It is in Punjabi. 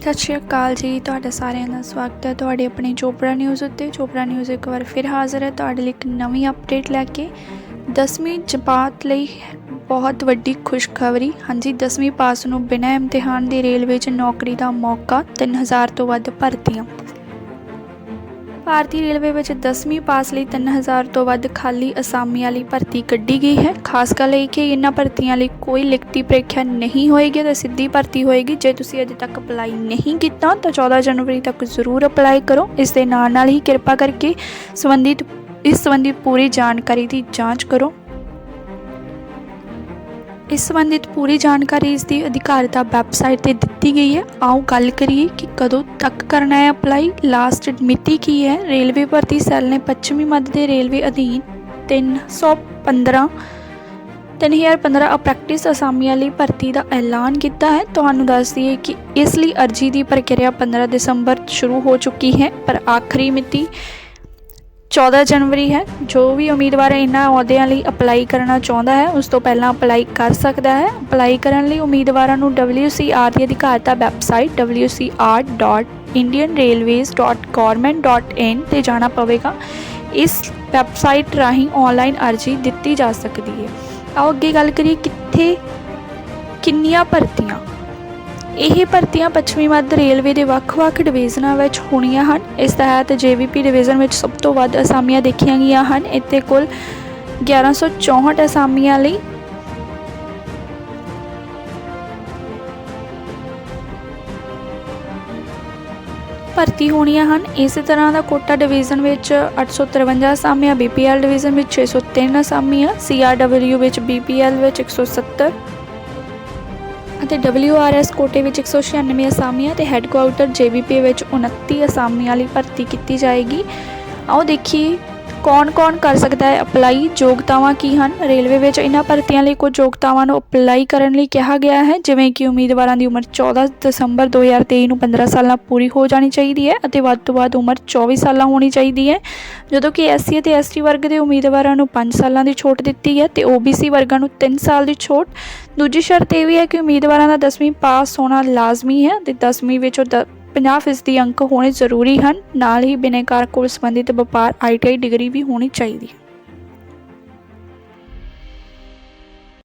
ਸਤਿ ਸ਼੍ਰੀ ਅਕਾਲ ਜੀ, ਤੁਹਾਡਾ ਸਾਰਿਆਂ ਦਾ ਸਵਾਗਤ ਹੈ ਤੁਹਾਡੇ ਆਪਣੇ ਚੋਪੜਾ ਨਿਊਜ਼ ਉੱਤੇ। ਚੋਪੜਾ ਨਿਊਜ਼ ਇੱਕ ਵਾਰ ਫਿਰ ਹਾਜ਼ਰ ਹੈ ਤੁਹਾਡੇ ਲਈ ਇੱਕ ਨਵੀਂ ਅਪਡੇਟ ਲੈ ਕੇ। 10ਵੀਂ ਜਮਾਤ ਲਈ ਬਹੁਤ ਵੱਡੀ ਖੁਸ਼ਖਬਰੀ। ਹਾਂਜੀ 10ਵੀਂ ਪਾਸ ਨੂੰ ਬਿਨਾਂ ਇਮਤਿਹਾਨ ਦੇ ਰੇਲਵੇ 'ਚ ਨੌਕਰੀ ਦਾ ਮੌਕਾ 3000 ਤੋਂ ਵੱਧ ਭਰਤੀਆਂ। ਭਾਰਤੀ ਰੇਲਵੇ ਵਿੱਚ 10ਵੀਂ ਪਾਸ ਲਈ 3000 ਤੋਂ ਵੱਧ ਖਾਲੀ ਅਸਾਮੀਆਂ ਲਈ ਭਰਤੀ ਕੱਢੀ ਗਈ ਹੈ। ਖਾਸ ਗੱਲ ਇਹ ਕਿ ਇਹਨਾਂ ਭਰਤੀਆਂ ਲਈ ਕੋਈ ਲਿਖਤੀ ਪ੍ਰੀਖਿਆ ਨਹੀਂ ਹੋਏਗੀ ਤੇ ਸਿੱਧੀ ਭਰਤੀ ਹੋਏਗੀ। ਜੇ ਤੁਸੀਂ ਅਜੇ ਤੱਕ ਅਪਲਾਈ ਨਹੀਂ ਕੀਤਾ ਤਾਂ 14 ਜਨਵਰੀ ਤੱਕ ਜ਼ਰੂਰ ਅਪਲਾਈ ਕਰੋ। ਇਸ ਦੇ ਨਾਲ ਨਾਲ ਹੀ ਕਿਰਪਾ ਕਰਕੇ ਸੰਬੰਧਿਤ ਇਸ ਸੰਬੰਧੀ ਪੂਰੀ ਜਾਣਕਾਰੀ ਦੀ ਜਾਂਚ ਕਰੋ। ਇਸ ਸੰਬੰਧਿਤ ਪੂਰੀ ਜਾਣਕਾਰੀ ਇਸ ਦੀ ਅਧਿਕਾਰਤਾ ਵੈਬਸਾਈਟ ਤੇ ਦਿੱਤੀ ਗਈ ਹੈ। ਆਓ ਗੱਲ ਕਰੀਏ ਕਿ ਕਦੋਂ ਤੱਕ ਕਰਨਾ ਹੈ ਅਪਲਾਈ ਲਾਸਟ ਮਿਤੀ ਕੀ ਹੈ? ਰੇਲਵੇ ਭਰਤੀ ਸੈੱਲ ਨੇ ਪੱਛਮੀ ਮੱਧ ਦੇ ਰੇਲਵੇ ਅਧੀਨ 315 3015 ਅਪ੍ਰੈਕਟਿਸ ਅਸਾਮੀਆਂ ਲਈ ਭਰਤੀ ਦਾ ਐਲਾਨ ਕੀਤਾ ਹੈ। ਤੁਹਾਨੂੰ ਦੱਸ ਦਈਏ ਕਿ ਇਸ ਲਈ ਅਰਜ਼ੀ ਦੀ ਪ੍ਰਕਿਰਿਆ 15 ਦਸੰਬਰ ਸ਼ੁਰੂ ਹੋ ਚੁੱਕੀ ਹੈ, ਪਰ ਆਖਰੀ ਮਿਤੀ 14 ਜਨਵਰੀ ਹੈ, ਜੋ ਵੀ ਉਮੀਦਵਾਰ ਇਹਨਾਂ ਅਹੁਦਿਆਂ ਲਈ ਅਪਲਾਈ ਕਰਨਾ ਚਾਹੁੰਦਾ ਹੈ, ਉਸ ਤੋਂ ਪਹਿਲਾਂ ਅਪਲਾਈ ਕਰ ਸਕਦਾ ਹੈ। ਅਪਲਾਈ ਕਰਨ ਲਈ ਉਮੀਦਵਾਰਾਂ ਨੂੰ WCR ਦੀ ਅਧਿਕਾਰਤਾ ਵੈਬਸਾਈਟ wcr.indianrailways.government.in ਤੇ ਜਾਣਾ ਪਵੇਗਾ। ਇਸ ਵੈਬਸਾਈਟ ਰਾਹੀਂ ਆਨਲਾਈਨ ਅਰਜ਼ੀ ਦਿੱਤੀ ਜਾ ਸਕਦੀ ਹੈ। ਆਓ ਅੱਗੇ ਗੱਲ ਕਰੀਏ ਕਿੱਥੇ, ਕਿੰਨੀਆਂ ਭਰਤੀਆਂ? ਇਹ ਭਰਤੀਆਂ ਪੱਛਮੀ ਮੱਧ ਰੇਲਵੇ ਦੇ ਵੱਖ-ਵੱਖ ਡਿਵੀਜ਼ਨਾਂ ਵਿੱਚ ਹੋਣੀਆਂ ਹਨ। ਇਸ ਤਹਿਤ ਜੀਵੀਪੀ ਡਿਵੀਜ਼ਨ ਵਿੱਚ ਸਭ ਤੋਂ ਵੱਧ ਅਸਾਮੀਆਂ ਦੇਖੀਆਂ ਗਈਆਂ ਹਨ। ਇੱਥੇ ਕੁੱਲ 1164 ਅਸਾਮੀਆਂ ਲਈ ਭਰਤੀ ਹੋਣੀਆਂ ਹਨ। ਇਸੇ ਤਰ੍ਹਾਂ ਦਾ ਕੋਟਾ ਡਿਵੀਜ਼ਨ ਵਿੱਚ 853 ਅਸਾਮੀਆਂ ਬੀਪੀਐਲ ਡਿਵੀਜ਼ਨ ਵਿੱਚ 603 ਅਸਾਮੀਆਂ ਸੀਆਰਡਬਲਯੂ ਵਿੱਚ ਬੀਪੀਐਲ ਵਿੱਚ 170 ਅਤੇ WRS ਕੋਟੇ ਵਿੱਚ 196 ਅਸਾਮੀਆਂ ਤੇ ਹੈੱਡਕੁਆਰਟਰ JBP ਵਿੱਚ 29 ਅਸਾਮੀਆਂ ਲਈ ਭਰਤੀ ਕੀਤੀ ਜਾਏਗੀ। ਆਓ ਦੇਖੀਏ ਕੌਣ-ਕੌਣ ਕਰ ਸਕਦਾ ਹੈ ਅਪਲਾਈ? ਯੋਗਤਾਵਾਂ ਕੀ ਹਨ? ਰੇਲਵੇ ਵਿੱਚ ਇਹਨਾਂ ਭਰਤੀਆਂ ਲਈ ਕੁਝ ਯੋਗਤਾਵਾਂ ਨੂੰ ਅਪਲਾਈ ਕਰਨ ਲਈ ਕਿਹਾ ਗਿਆ ਹੈ, ਜਿਵੇਂ ਕਿ ਉਮੀਦਵਾਰਾਂ ਦੀ ਉਮਰ 14 ਦਸੰਬਰ 2023 ਨੂੰ 15 ਸਾਲਾਂ ਪੂਰੀ ਹੋ ਜਾਣੀ ਚਾਹੀਦੀ ਹੈ ਅਤੇ ਵੱਧ ਤੋਂ ਵੱਧ ਉਮਰ 24 ਸਾਲਾਂ ਹੋਣੀ ਚਾਹੀਦੀ ਹੈ। ਜਦੋਂ ਕਿ ਐਸਸੀ ਅਤੇ ਐਸਟੀ ਵਰਗ ਦੇ ਉਮੀਦਵਾਰਾਂ ਨੂੰ 5 ਸਾਲਾਂ ਦੀ ਛੋਟ ਦਿੱਤੀ ਹੈ ਤੇ OBC ਵਰਗਾਂ ਨੂੰ 3 ਸਾਲ ਦੀ ਛੋਟ। ਦੂਜੀ ਸ਼ਰਤ ਇਹ ਵੀ ਹੈ ਕਿ ਉਮੀਦਵਾਰਾਂ ਦਾ 10ਵੀਂ ਪਾਸ ਹੋਣਾ ਲਾਜ਼ਮੀ ਹੈ ਤੇ 10ਵੀਂ ਵਿੱਚੋਂ 50% ਅੰਕ ਹੋਣੇ ਜ਼ਰੂਰੀ ਹਨ। ਨਾਲ ਹੀ ਬਿਨੈਕਾਰ ਕੋਲ ਸੰਬੰਧਿਤ ਵਪਾਰ ਆਈਟੀਆਈ ਡਿਗਰੀ ਵੀ ਹੋਣੀ ਚਾਹੀਦੀ ਹੈ।